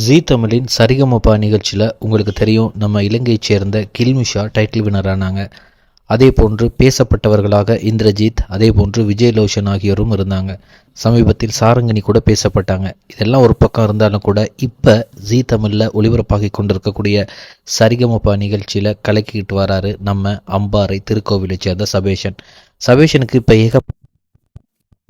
ஜீ தமிழின் சரிகமபா நிகழ்ச்சியில் உங்களுக்கு தெரியும் நம்ம இலங்கையைச் சேர்ந்த கில்மிஷா டைட்டில் வினர் ஆனாங்க. அதே போன்று பேசப்பட்டவர்களாக இந்திரஜித் அதே போன்று விஜயலோஷன் ஆகியோரும் இருந்தாங்க. சமீபத்தில் சாரங்கனி கூட பேசப்பட்டாங்க. இதெல்லாம் ஒரு பக்கம் இருந்தாலும் கூட இப்போ ஜீ தமிழில் ஒளிபரப்பாகி கொண்டிருக்கக்கூடிய சரிகமபா நிகழ்ச்சியில் கலக்கிக்கிட்டு வராரு நம்ம அம்பாறை திருக்கோவிலை சேர்ந்த சபேஷன். சபேஷனுக்கு இப்போ ஏக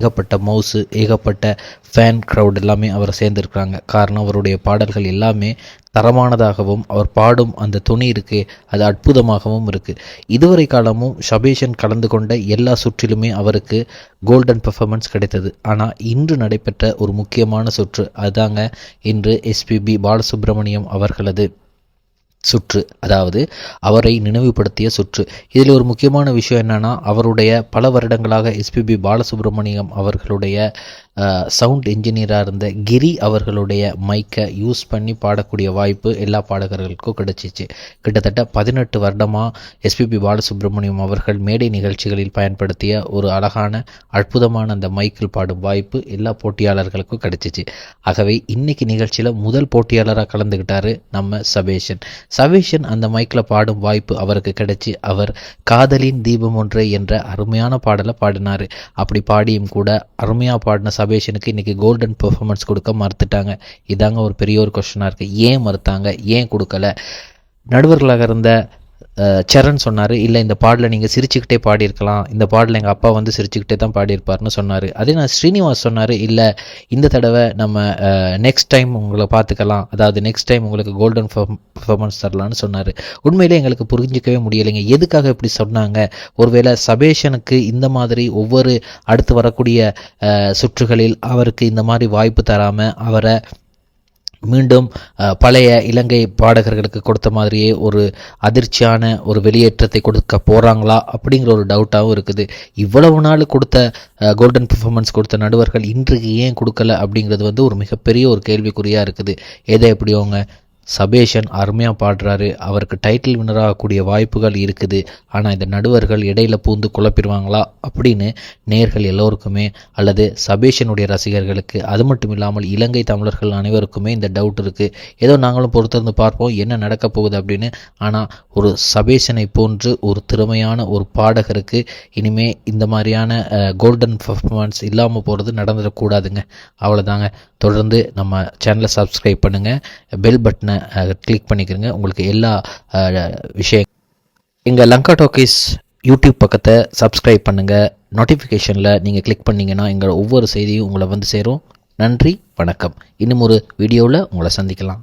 ஏகப்பட்ட மவுஸு ஏகப்பட்ட ஃபேன் க்ரௌட் எல்லாமே அவரை சேர்ந்துருக்குறாங்க. காரணம் அவருடைய பாடல்கள் எல்லாமே தரமானதாகவும் அவர் பாடும் அந்த துணி இருக்கு அது அற்புதமாகவும் இருக்குது இதுவரை காலமும் ஷபேஷன் கலந்து கொண்ட எல்லா சுற்றிலுமே அவருக்கு கோல்டன் பெர்ஃபார்மன்ஸ் கிடைத்தது. ஆனால் இன்று நடைபெற்ற ஒரு முக்கியமான சுற்று அதுதாங்க இன்று எஸ்பிபி பாலசுப்ரமணியம் அவர்களது சுற்று அதாவது அவரை நினைவுபடுத்திய சுற்று. இதில் ஒரு முக்கியமான விஷயம் என்னன்னா அவருடைய பல வருடங்களாக எஸ்பிபி பாலசுப்ரமணியம் அவர்களுடைய சவுண்ட் இன்ஜினியராக இருந்த கிரி அவர்களுடைய மைக்கை யூஸ் பண்ணி பாடக்கூடிய வாய்ப்பு எல்லா பாடகர்களுக்கும் கிடைச்சிச்சு. கிட்டத்தட்ட பதினெட்டு வருடமாக எஸ்பிபி பாலசுப்ரமணியம் அவர்கள் மேடை நிகழ்ச்சிகளில் பயன்படுத்திய ஒரு அழகான அற்புதமான அந்த மைக்கில் பாடும் வாய்ப்பு எல்லா போட்டியாளர்களுக்கும் கிடைச்சிச்சு. ஆகவே இன்னைக்கு நிகழ்ச்சியில் முதல் போட்டியாளராக கலந்துக்கிட்டாரு நம்ம சபேஷன். சவேஷன் அந்த மைக்கில் பாடும் வாய்ப்பு அவருக்கு கிடைச்சி அவர் காதலின் தீபம் ஒன்று என்ற அருமையான பாடலை பாடினார். அப்படி பாடியும் கூட அருமையாக பாடின சபேஷனுக்கு இன்றைக்கி கோல்டன் பெர்ஃபார்மன்ஸ் கொடுக்க மறுத்துட்டாங்க. இதாங்க ஒரு பெரிய ஒரு கொஷனாக இருக்குது ஏன் மறுத்தாங்க? ஏன் கொடுக்கல? நடுவர்களாக இருந்த சரண் சொன்னார் இல்லை இந்த பாடலை நீங்கள் சிரிச்சுக்கிட்டே பாடியிருக்கலாம். இந்த பாடலை எங்கள் அப்பா வந்து சிரிச்சுக்கிட்டே தான் பாடியிருப்பார்னு சொன்னார். அதே நான் ஸ்ரீனிவாஸ் சொன்னார் இல்லை இந்த தடவை நம்ம நெக்ஸ்ட் டைம் உங்களை பார்த்துக்கலாம். அதாவது நெக்ஸ்ட் டைம் உங்களுக்கு கோல்டன் பர்ஃபார்மன்ஸ் தரலான்னு சொன்னார். உண்மையிலே எங்களுக்கு புரிஞ்சிக்கவே முடியலைங்க. எதுக்காக இப்படி சொன்னாங்க? ஒருவேளை சபேஷனுக்கு இந்த மாதிரி ஒவ்வொரு அடுத்து வரக்கூடிய சுற்றுகளில் அவருக்கு இந்த மாதிரி வாய்ப்பு தராமல் அவரை மீண்டும் பழைய இலங்கை பாடகர்களுக்கு கொடுத்த மாதிரியே ஒரு அதிர்ச்சியான ஒரு வெளியேற்றத்தை கொடுக்க போகிறாங்களா அப்படிங்கிற ஒரு டவுட்டாகவும் இருக்குது. இவ்வளவு நாள் கொடுத்த கோல்டன் பெர்ஃபார்மன்ஸ் கொடுத்த நடுவர்கள் இன்றைக்கு ஏன் கொடுக்கல அப்படிங்கிறது வந்து ஒரு மிகப்பெரிய ஒரு கேள்விக்குறியாக இருக்குது. எதை எப்படி அவங்க சபேஷன் அருமையாக பாடுறாரு. அவருக்கு டைட்டில் வினராகக்கூடிய வாய்ப்புகள் இருக்குது. ஆனால் இந்த நடுவர்கள் இடையில பூந்து குழப்பிடுவாங்களா? அப்படின்னு நேர்கள் எல்லோருக்குமே அல்லது சபேஷனுடைய ரசிகர்களுக்கு அது மட்டும் இல்லாமல் இலங்கை தமிழர்கள் அனைவருக்குமே இந்த டவுட் இருக்குது ஏதோ நாங்களும் பொறுத்திருந்து பார்ப்போம் என்ன நடக்க போகுது அப்படின்னு. ஆனால் ஒரு சபேஷனை போன்று ஒரு திறமையான ஒரு பாடகருக்கு இனிமே இந்த மாதிரியான கோல்டன் பர்ஃபார்மன்ஸ் இல்லாமல் போகிறது நடந்துடக்கூடாதுங்க அவ்வளோதாங்க தொடர்ந்து நம்ம சேனலை சப்ஸ்கிரைப் பண்ணுங்கள் பெல் பட்டனை கிளிக் பண்ணிக்கிறங்க. உங்களுக்கு எல்லா விஷயம் எங்கள் லங்கா டாக்கீஸ் யூடியூப் பக்கத்தை சப்ஸ்கிரைப் பண்ணுங்கள் நோட்டிஃபிகேஷனில் நீங்கள் கிளிக் பண்ணிங்கன்னா எங்கள் ஒவ்வொரு செய்தியும் உங்களை வந்து சேரும். நன்றி வணக்கம். இன்னும் ஒரு வீடியோவில் உங்களை சந்திக்கலாம்.